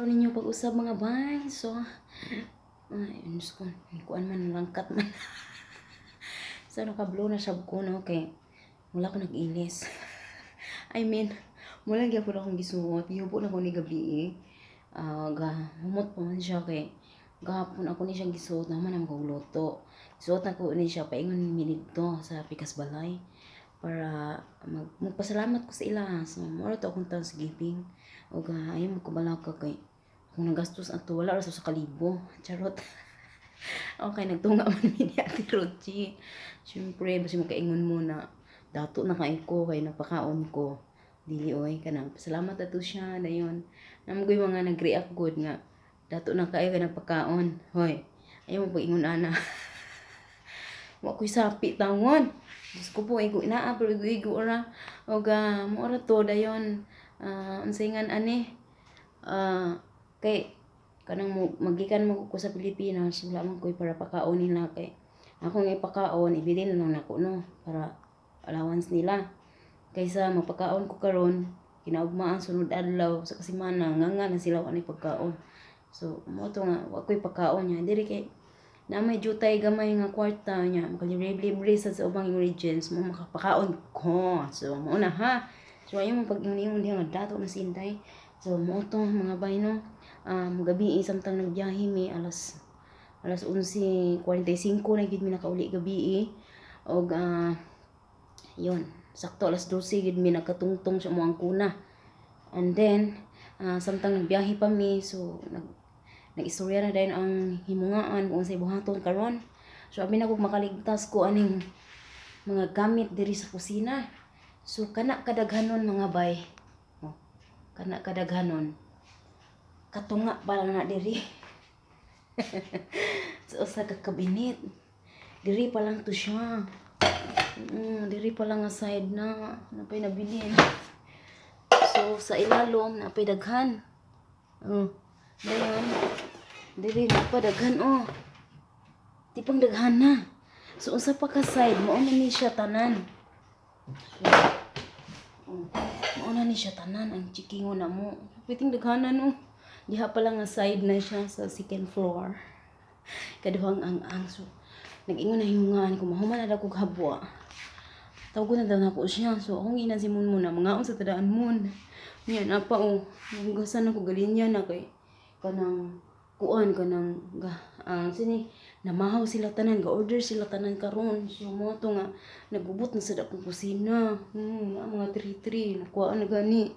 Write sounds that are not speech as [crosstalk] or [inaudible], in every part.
Araw ninyo pag-usab mga bay. So, ay, Diyos ko, kuan man, langkat man. [laughs] so, nakablow na siya ko, no? Kay, wala ko nag-ilis. [laughs] I mean, ko na akong gisuot. Yubo na ko ni gabi eh. Ah, ga, humot pa man siya kay, gahapon ako ni siyang gisuot naman ang kagluto. Suot na ko ni siya, paingon mi dito sa Pikas Balay para mag magpasalamat ko sa ila so moro to akong thanksgiving o ga ayaw mo ko balaka kay kung nagastos ato wala ra sa kalibo. [laughs] Charot. Okay nagtunga man [laughs] ni Ate Rochi. Syempre basi makaingon mo na dato na kay ko kay napakaon ko. Dili oy kanang pasalamat ato siya dayon. Namoy mga nag-react good nga dato na kay kay napakaon. Hoy ayaw mo pag-ingon ana? [laughs] Wa ko'y sapi tawon Diyos ko po, igo inaa, pero igo igo ora. O ga, mo ora to, dayon. Uh, unsingan ani. Uh, kay, kanang magikan mo ko sa Pilipinas, wala man ko'y para pakaon nila kay. Ako nga ipakaon, ibili na lang ako, no? Para allowance nila. Kaysa mapakaon ko karon kinaugmaan sunod adlaw sa kasimana, nga nga na sila ani pagkaon. So, mo to nga, wa ko'y pakaon niya. Diri kay, na may jutay gamay nga kwarta niya makalibre-libre sa sa ubang ingredients mo makapakaon ko so mo na ha so ayo mo pag ingon nga dato na sintay so mo to mga bay no um, gabi samtang nagbiyahe mi alas alas 11.45 na gid mi nakauli gabi og uh, yon sakto alas 12 gid mi nakatungtong sa mo ang kuna and then uh, samtang nagbiyahe pa mi so nag Nagistorya na din ang himungaan kung sa ibuhaton karon. So abi na kog makaligtas ko aning mga gamit diri sa kusina. So kana kadaghanon mga bay. Oh, kana kadaghanon. Katunga pa lang na diri. so [laughs] sa kakabinit. Diri pa lang to siya. Mm, diri pa lang nga side na napay nabilin. So sa ilalom napay daghan. Oh. Dayon. Dili na pa daghan oh. Di pang daghan na. So unsa pa ka side mo na ni siya tanan. So, oh, na ni siya tanan ang chikingo na mo. Piting daghanan oh. Diha pa lang nga side na siya sa second floor. Kaduhang ang ang so nag-ingon na himungan ko mahuman na kog habwa. Tawag na daw na ko siya. So akong ina si Mun muna mga sa tadaan Mun. Yan na pa oh. Nagugasan ako galinya na kay kanang kuan kanang ga uh, sini namahaw sila tanan ga order sila tanan karon so mo to nga nagubot na sa dakong kusina hmm mga tri tri nakuha na gani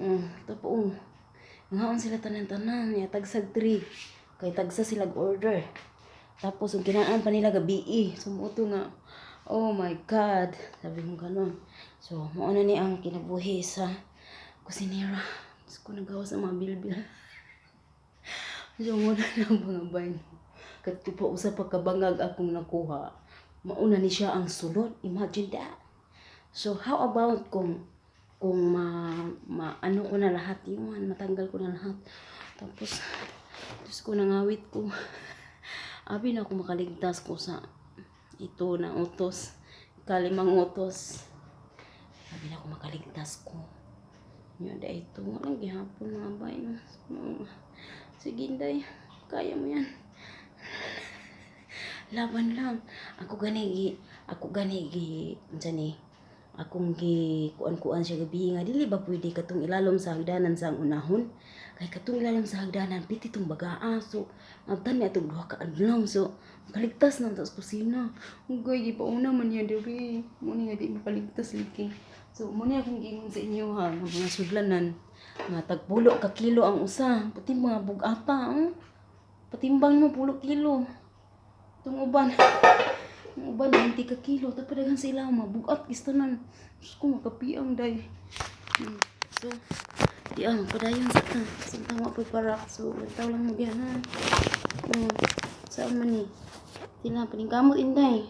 hmm tapo oh ngaon sila tanan tanan ya tagsag tri kay tagsa sila order tapos ang kinaan pa nila gabi so mo to nga oh my god sabi mo ganon so mo na ni ang kinabuhi sa kusinera ko nagawa sa mga bilbil [laughs] So, muna ng mga bayo. Kat pa usa pa kabangag akong nakuha. Mauna ni siya ang sulod. Imagine that. So, how about kung kung ma, ma ano ko na lahat yun, matanggal ko na lahat. Tapos, Diyos ko nangawit ko. [laughs] Abi na ako makaligtas ko sa ito na utos. Kalimang utos. Abi na ako makaligtas ko. Yun, dahil ito. Walang gihapon mga bayo. Sige, Day. Kaya mo yan. [laughs] Laban lang. Ako gani gi, ako gani gi, ni, akong gi kuan-kuan siya gabi nga dili ba pwede katong ilalom sa hagdanan sa unahon? Kay katong ilalom sa hagdanan piti tong bagaa so abtan mi atong duha ka adlaw so kaligtas nang sa kusina. Ugay di pa una man ya diri mo ni nga di makaligtas liki so mo ni akong giingon sa inyo ha mga sudlanan. Nga tagpulo ka kilo ang usa pati mga bugata oh. patimbang mo pulo kilo. Itong uban ang uban 20 ka kilo tapos dagan sila mabugat gistanan Diyos ko makapiang day hmm. so di ang padayon sa ta sa tama pa para so taw lang mo diyan ha hmm. saan man ni sila paningkamot inday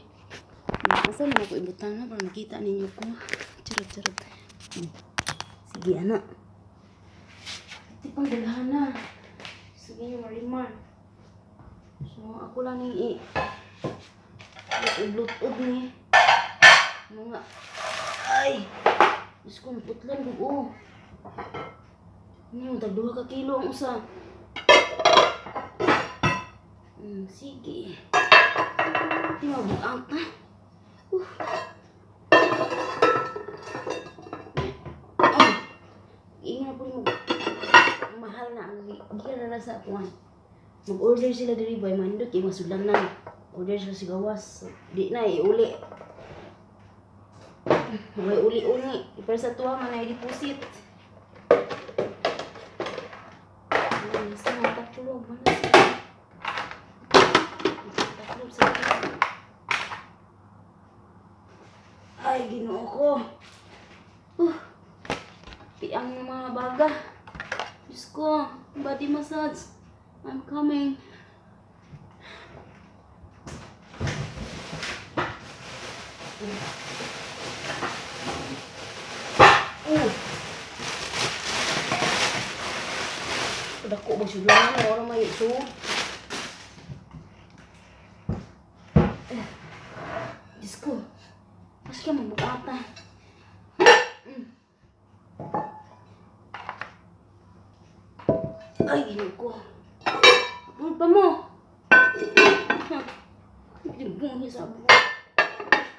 hmm. asa na ako ibutang na para makita ninyo ko charot charot hmm. sige anak Di pang dalhana. Sige yung mariman. So, ako lang yung i... i-bluetooth ni. Mga... Ay! Diyos ko, naputlan ko. Oh. Ano yung tagduha ka kilo ang usa. Hmm, sige. Di mabuang pa. Uh. Oh. Ingat po mo. Mahal na ang gikan na sa kuan. Mag-order sila diri boy mandot kay masulan na. Order sila sa gawas. Di na iuli. May uli-uli. Pero sa tuwa man ay deposit. Ay, sa mga tatlo. Mana sila? Tatlo sa ginoo ko. Uh, piang ng mga baga. Diyos ko, body massage. I'm coming. Dako ba siya lang? Wala may ito. Diyos ko. Mas ka mabukata. Mm. Ay, ino ko. Apul pa mo. Hindi bungi sa buo. Mas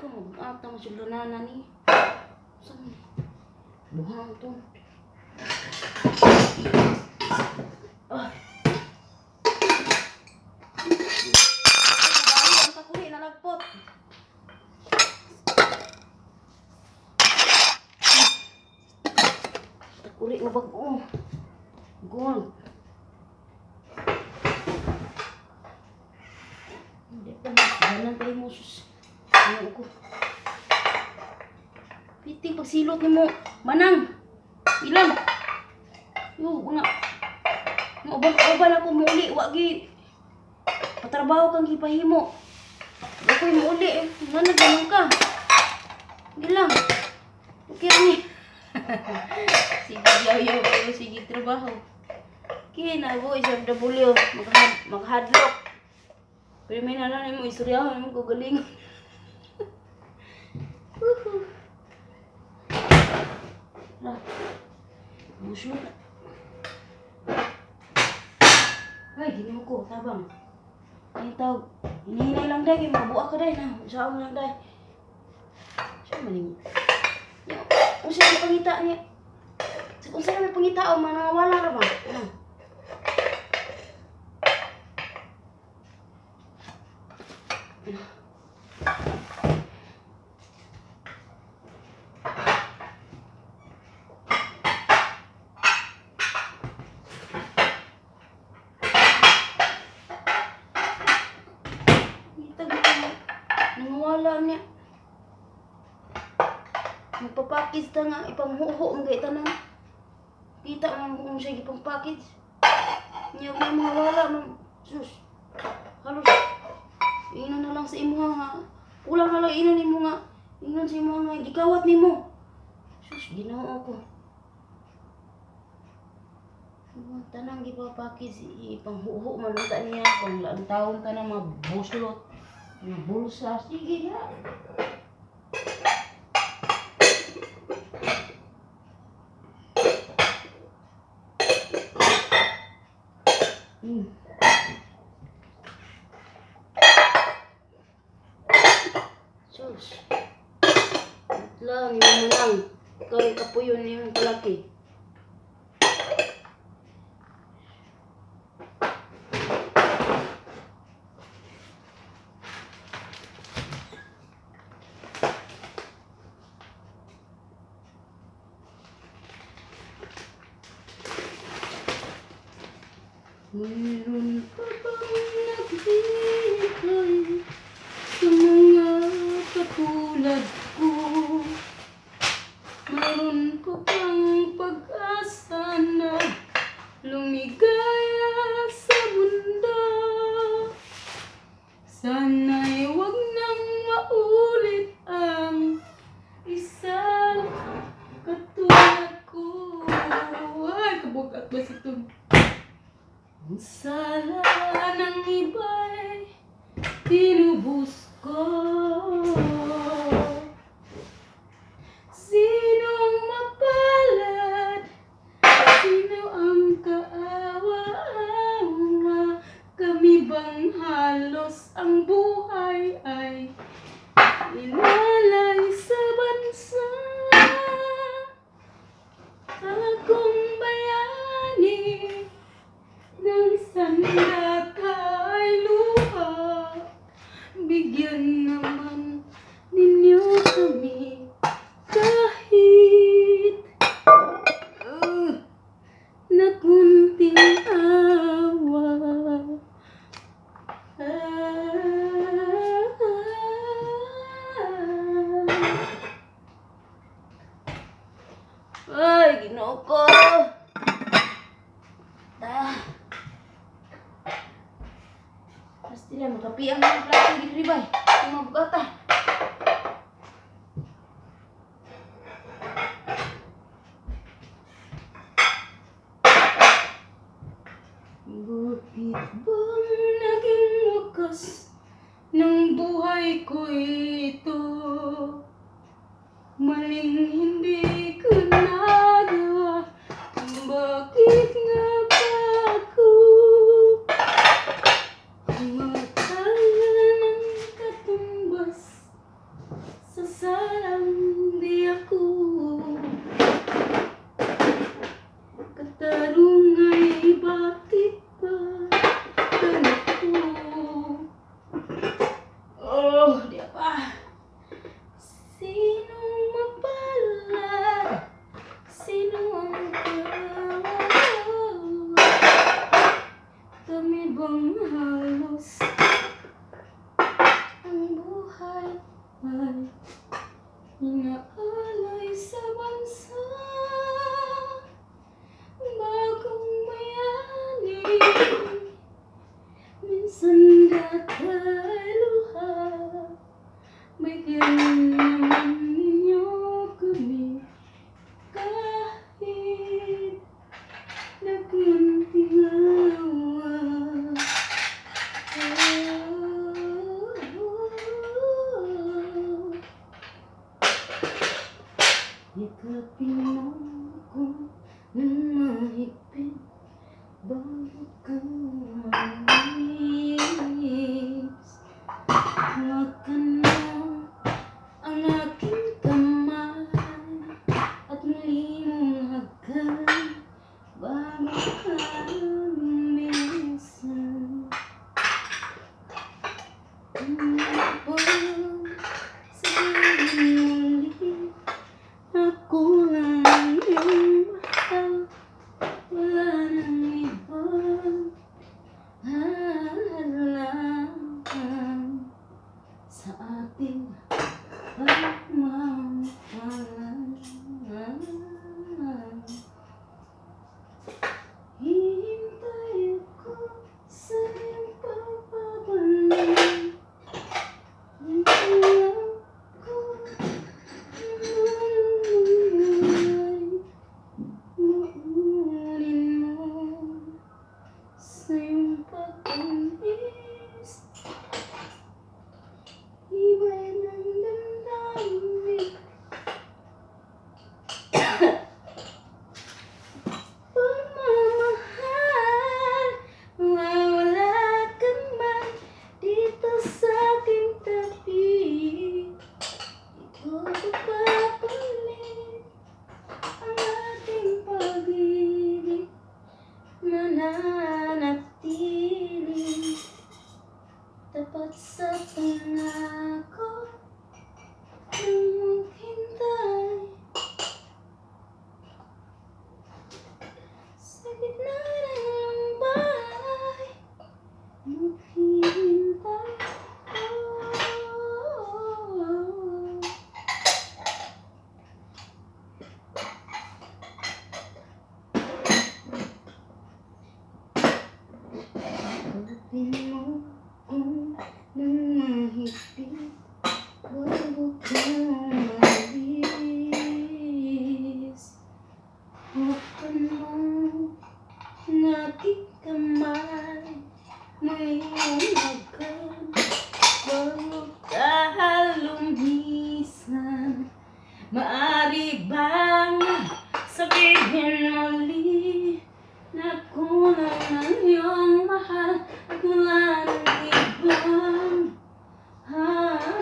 ka mabukata. Mas yung lanana ni. Saan? Buhang to. Ah. Kakuli na bag oh. Gold. Hindi pa na. Ganan tayo mo sus. Ano ko. Piting pagsilot ni mo. Manang. Ilan. Yo, mga mga uban-uban ako muli, wagi. Patrabaho kang gipahimo. Ako yung muli, eh. Nga nagganong ka. Hindi lang. Okay ni. [laughs] sige, yaw-yaw kayo, sige, trabaho. Kina, boy, isang W, maghad, maghadlock. Pero may nalang mo, istoryahan mo, gugaling. Lah, Busog. Ay, ginoo ko, tabang. Ay, tawag. Hinihinay lang dahil, mabuak ka dahil na. Saan lang dahil. Yung... Yung, kung may pangita niya. Kung saan may pangita o manawala ra ba? Ano? Kita ko na. Nangawala niya. Magpapakis ta nga, ipanghuho ang gaya tanan. Kita man kung siya ipang package. Niya ko mga wala man. Sus. Halos. Ina na lang sa imo nga. Kulang na lang ina nimo nga. Ingon sa imo nga gikawat nimo. Sus, ginoo ko. Tanang gipapakis ipanghuho man unta niya pang laang taon ta na mga buslot. Mga bulsa. Sige na. Hmm. Sus. Wait lang, yun mo lang. Ikaw yung kapuyo na yung kalaki. Mayroon pa bang naghihintay sa mga katulad ko? Mayroon pa bang pag-asa na lumigaya sa mundo? Sana'y wag nang maulit ang isang katulad ko. Ay, kabugat ba si Tug? Ang sala ng iba'y tinubos ko Ay, ginoo ko. Ah. Ta. Pasti lang, makapi ang mga plato, gilibay. Tumabugata. no, no.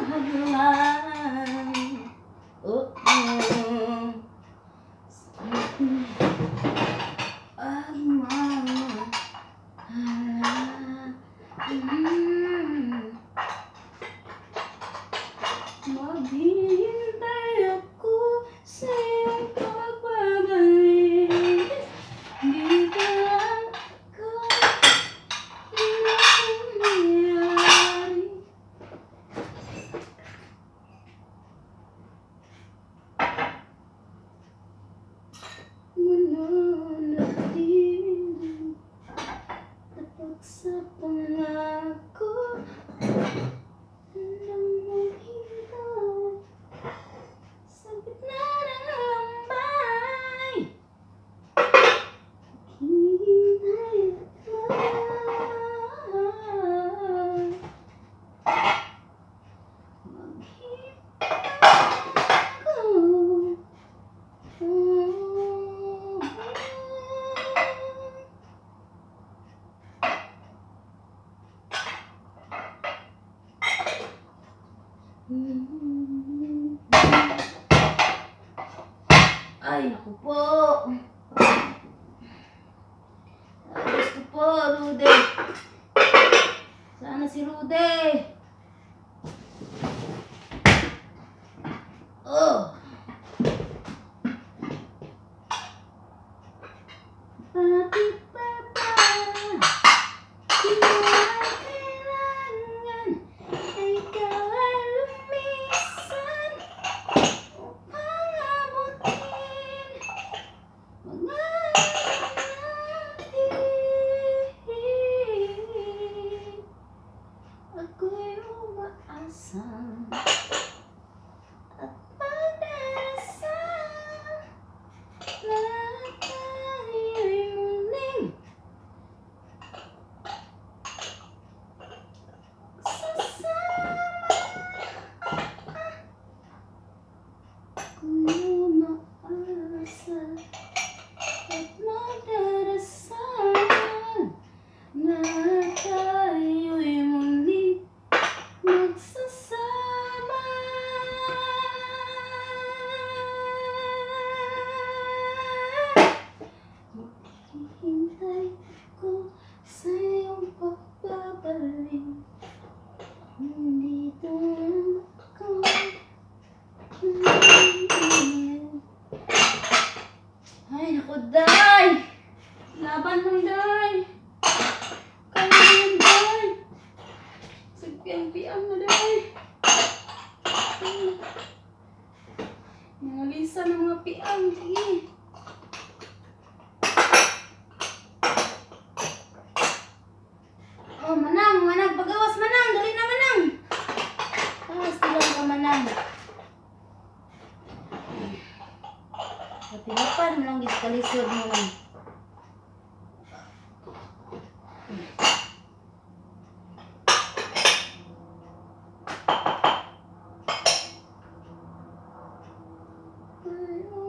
Alhamdulillah. Ko sa iyong pagbabalik Nandito lang ako Ay, naku, Day! Laban ng Day! Kaya yan, Day! Sagpiang-piang na, Day! Mga lisa ng mga piang, sige! Oh, manang, manang, pagawas, manang, dali na, manang. Ah, stilang ka, manang. Patilapan mo lang, giskalisod mo lang. Ay,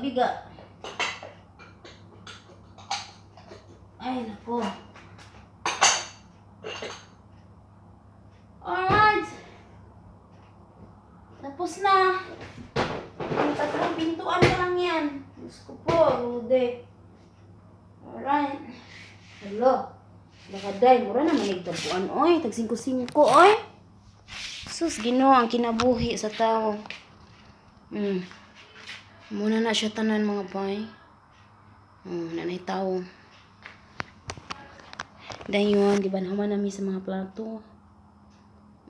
nagbiga-biga. Ay, nako. Alright. Tapos na. Ang tatlong pintuan na lang yan. Diyos ko po, Rude. Alright. Hello. Lakaday, mura na manigtapuan. Oy, tag 5-5, oy. Sus, ginoo ang kinabuhi sa tao. Hmm. Muna na siya tanan mga bay. Oh, nanay tao. Dahil yun, gibanhaman namin sa mga plato.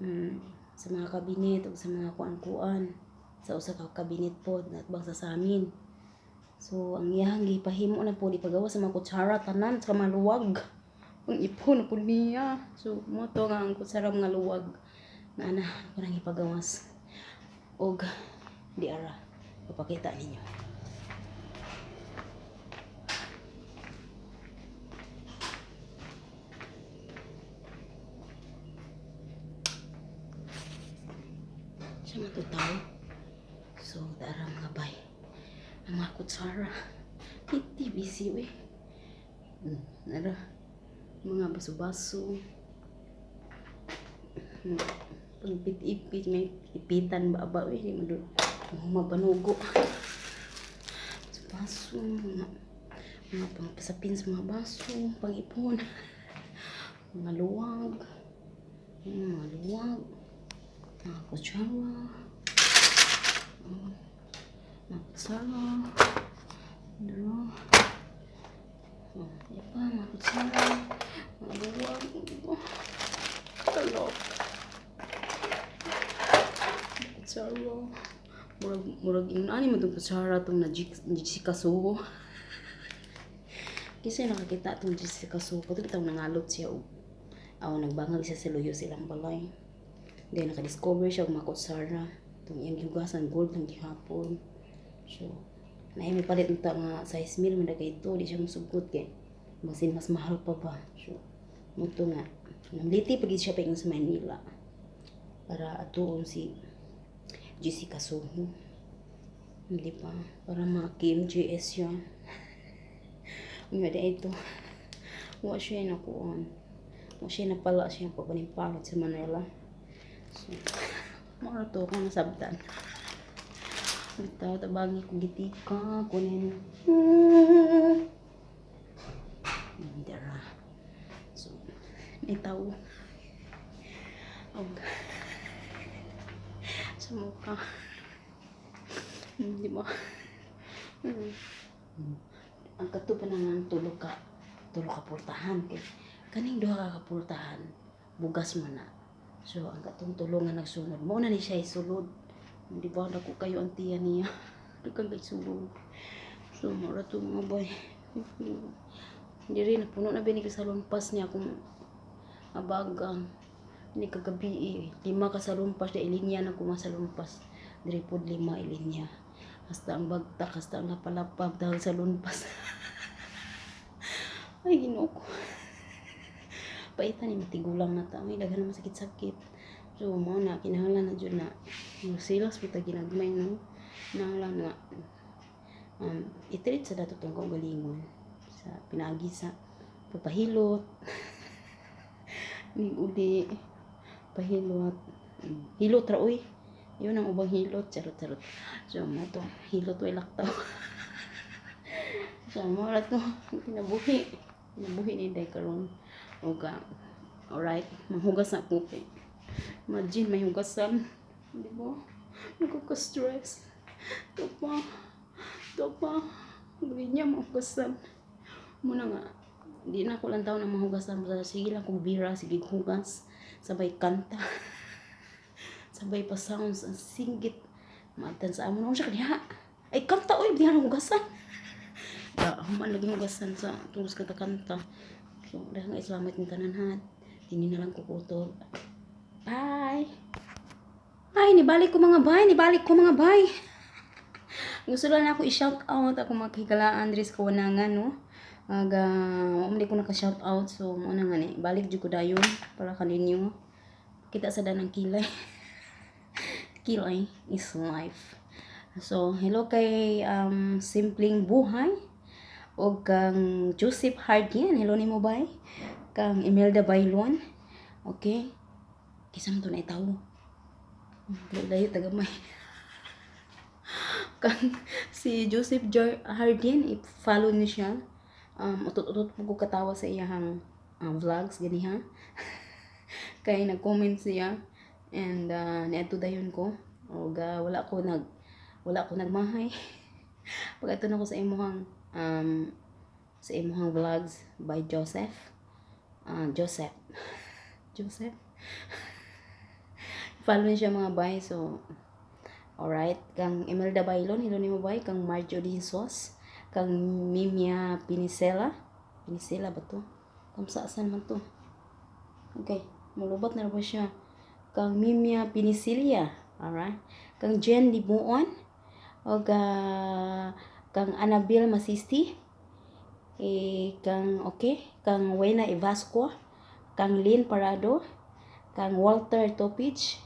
Mm, sa mga kabinet o sa mga kuan-kuan. Sa usa ka kabinet po, natbang sa samin. So, ang iyahang gipahimo na po, di pagawa sa mga kutsara, tanan, sa mga luwag. Ang ipon na po niya. So, mo nga ang kutsara mga luwag. Na ana, ko nang ipagawas. Og, di ara, Papakita ninyo. Siya matutaw. So, darang nga bay. Ang mga kutsara. Titi, busy we. Hmm, nara. Mga baso-baso. Hmm. Pag bit-ipit, may ipitan ba ba we. Hindi madu. Mapanugo. Baso, mga mga pangpasapin sa mga baso, pang-ipon, mga luwag, mga luwag, mga kutsara, mga kutsara, oh, yan pa, mga kutsara, mga luwag, talok, kutsara, murag, murag, yung ani mo itong kutsara itong na Jessica Soho. Kasi nakakita itong Jessica Soho, ito itong nangalot siya, oh. Aw, nagbangag siya sa luyo silang balay. Then, nakadiscover siya ng mga kutsara. Itong iyang hiugasan, gold ng gihapon. So, na may palit ng nga size meal, man kay ito, di siya masugot kay masin mas mahal pa ba. So, muto nga. Namliti pag siya pa sa Manila. Para atuon si Jessica Soho. Hindi pa. Para mga Kim JS siya. Nga di ito. Wa siya nakuon. Wa siya napala siya pagpanimpalot sa Manila. So, [laughs] mga to kung nasabtan. Ito, tabangi ko gitika, kunin. Hindi ra. So, may tao. Og, sa mukha. Hindi mo. Hmm. Ang kato pa nang tulog ka, tulog ka purtahan. Kaning duha ka kapurtahan, bugas man na. So, ang katong tulungan nagsunod. Mo na ni siya isulod. Di ba, dako kayo ang tiya niya. [laughs] Dukang kay sulod. So, mara to mga boy. Hindi rin, puno na binig sa lumpas niya kung abagang. Hindi kagabi eh. Lima ka sa lumpas, na ilinya na kuma sa lumpas. Diri po lima ilinya. Hasta ang bagtak, hasta ang napalapag dahil sa lumpas. [laughs] Ay, ginoo ko. [laughs] Paitan ni matigulang na ta. May daghan naman sakit-sakit so mo na kinahanglan na jud na. Silas pita ginagmay no? Nanglan nga um, itreat sa dato tong kaugalingon. Sa pinagi sa papahilot. [laughs] Ning uli pahilot hilot ra uy yun ang ubang hilot charot charot so mo to hilot way laktaw so mo ra to kinabuhi kinabuhi ni day karon Oga. Alright. Mahugas na ko kay. Imagine, may hugasan. Di ba? Nagkaka-stress. Ito pa. Ito pa. Gabi niya mahugasan. Muna nga. Di na ako lang tao na mahugasan. Sige lang kung bira. Sige hugas. Sabay kanta. Sabay pa sounds. Ang singgit. Matan sa amon. Siya kaniha? Ay, kanta. Uy, di na hugasan. Ya, human lagi hugasan sa tulos kanta-kanta. So, dahil nga islamat yung tanan ha. Hindi na lang kukutob. Bye! Ay, nibalik ko mga bay. Nibalik ko mga bay. Gusto lang ako i-shout out ako makigalaan diri sa kawanangan, no? Aga, umali ko naka-shout out. So, muna nga ni. Balik jud ko dayon para kaninyo. Kita sa danang kilay. [laughs] kilay is life. So, hello kay um, Simpleng Buhay o kang Joseph Hardin, hello ni mo bay? Kang Imelda Bailon, okay? Kisa man to na itaw. Layo tagamay. [laughs] kang si Joseph Hardin, i-follow niyo siya. Um, utot-utot po ko katawa sa iyang uh, vlogs, gani ha? [laughs] Kaya nag-comment siya and uh, niadto dayon ko. O ga, wala ko nag wala ko nagmahay. [laughs] Pag ato na ko sa imuhang um, sa imuhang vlogs by Joseph. Uh, Joseph. [laughs] Joseph. Follow siya mga bay. So, alright. Kang Imelda Bailon, hello ni mo bay. Kang Marjorie Sos. Kang Mimia Pinicela. Pinicela ba to? Kamsaasan man to. Okay. Mulubat na ba siya? Kang Mimia Pinicilia. Alright. Kang Jen Libuon. O ka kang Annabelle Masisti, eh, kang, okay, kang Wena Ivasco, kang Lynn Parado, kang Walter Topich,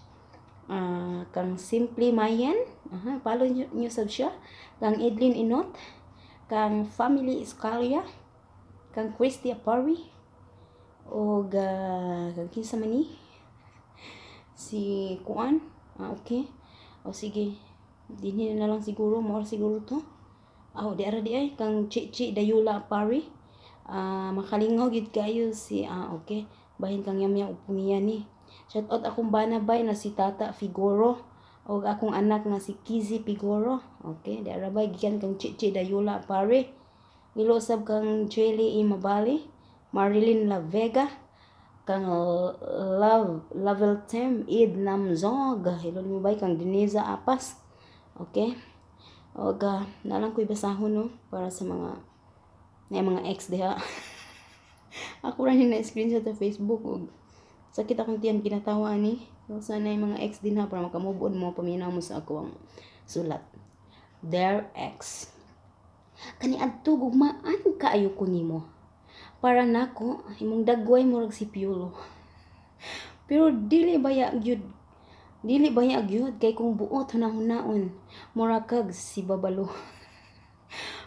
ah, kang Simply Mayan, aha, follow nyo, nyo sab siya, kang Edlin Inot, kang Family Iscalia, kang Christy Apari, o kang kinsa man ni, si Kuan, ah, okay, o sige, dinhi na lang siguro, more siguro to, aw di ara di ay, kang Chichi Dayula Apari, ah, makalingaw gid kayo si, ah, okay, bahin kang yamya upumiya ni, Shout out akong banabay na si Tata Figoro o akong anak nga si Kizzy Figoro. Okay, di arabay gikan kang Chichi Dayula pare. Ilo sab kang Jelly Imabali, Marilyn La Vega, kang Love Level 10 Id Namzog. Ilo mo bay kang Deniza Apas. Okay? O ga nalang ko'y basahon no para sa mga na mga ex diha. [laughs] Ako rin na screenshot sa Facebook og sakit akong tiyan kinatawa ni so sana yung mga ex din ha para makamove mo paminaw mo sa ako ang sulat their ex kani adto gugmaan kaayo ko nimo para nako imong dagway mo si Piolo pero dili baya gyud dili baya gyud kay kung buot hunahunaon mura kag si babalo [laughs]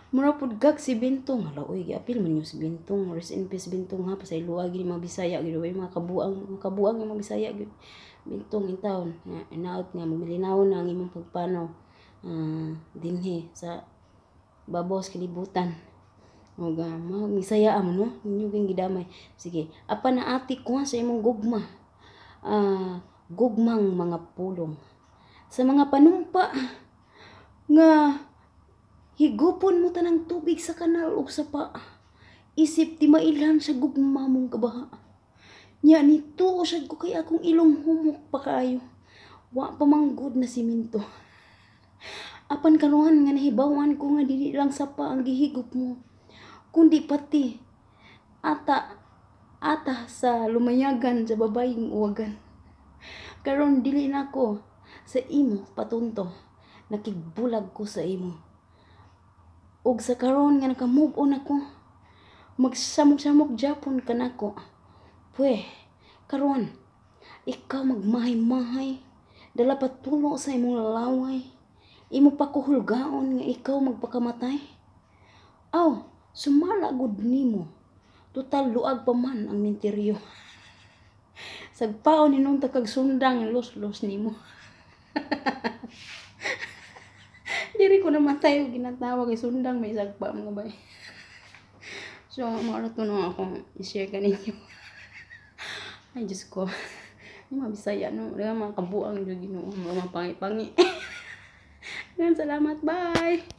Mura pud gag si Bintong. Hala, uy, giapil man si Bintong. Rest in peace Bintong ha. Pasay luwa gini mga Bisaya. Ba mga kabuang, mga kabuang mga Bisaya. Gino. Bintong in town. Nga, inaot nga. Mamilinaw na ang imong pagpano. Uh, dinhi sa babos kalibutan. O ga, mga Bisaya mo no. Inyo kang gidamay. Sige. Apa na ati ko sa imong gugma. Uh, gugmang mga pulong. Sa mga panumpa nga Higupon mo tanang tubig sa kanal o sa pa. Isip ti mailan sa gugma mong kabaha. Nya ni tuosad ko kay akong ilong humok pa kayo. Wa pa manggod na siminto. Apan karuhan nga nahibawan ko nga dili lang sa pa ang gihigup mo. Kundi pati ata ata sa lumayagan sa babayeng uwagan. Karon dili na ko sa imo patunto. Nakigbulag ko sa imo ug sa karon nga naka-move on ako magsamok-samok Japon ka nako pwe karon ikaw magmahay-mahay. Dala patulo sa imong lalaway imo pa kuhulgaon nga ikaw magpakamatay. Aw sumala gud nimo. Total luag pa man ang minteryo. [laughs] Sagpaon ni nung takag sundang los-los nimo. [laughs] Diri ko namatay og ginatawa kay sundang may sagpa mga bay. [laughs] So, mara to na ako i-share ka ninyo. Ay, Diyos ko. Yung mga bisaya, no? Mga kabuang yung ginoo. Mga pangi-pangi. [laughs] Salamat, bye!